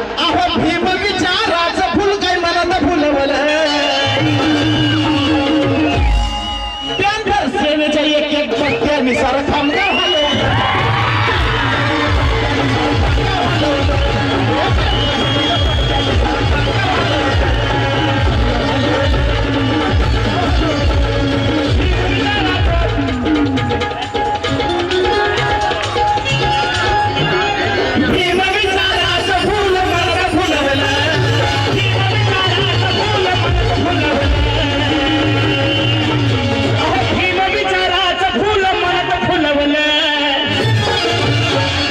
ऐका अहो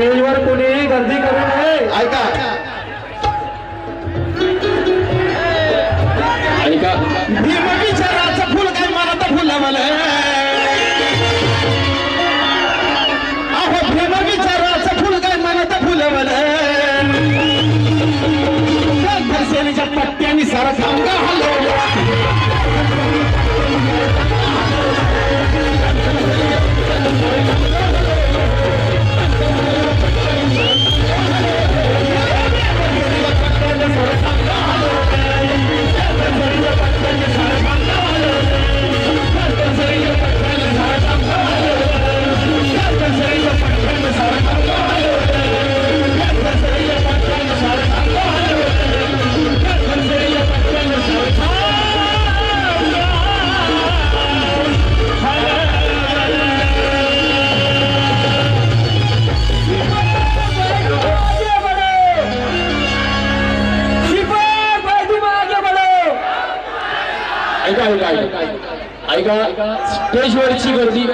स्टेजवर कोणीही गर्दी करू नये. ऐका. ऐका. भीम विचाराचं फुल काय अहो भीम विचाराचं फुल काय पट्ट्याने सारा खामगा ऐका ऐका ऐका. ऐका स्टेजवरची गर्दी.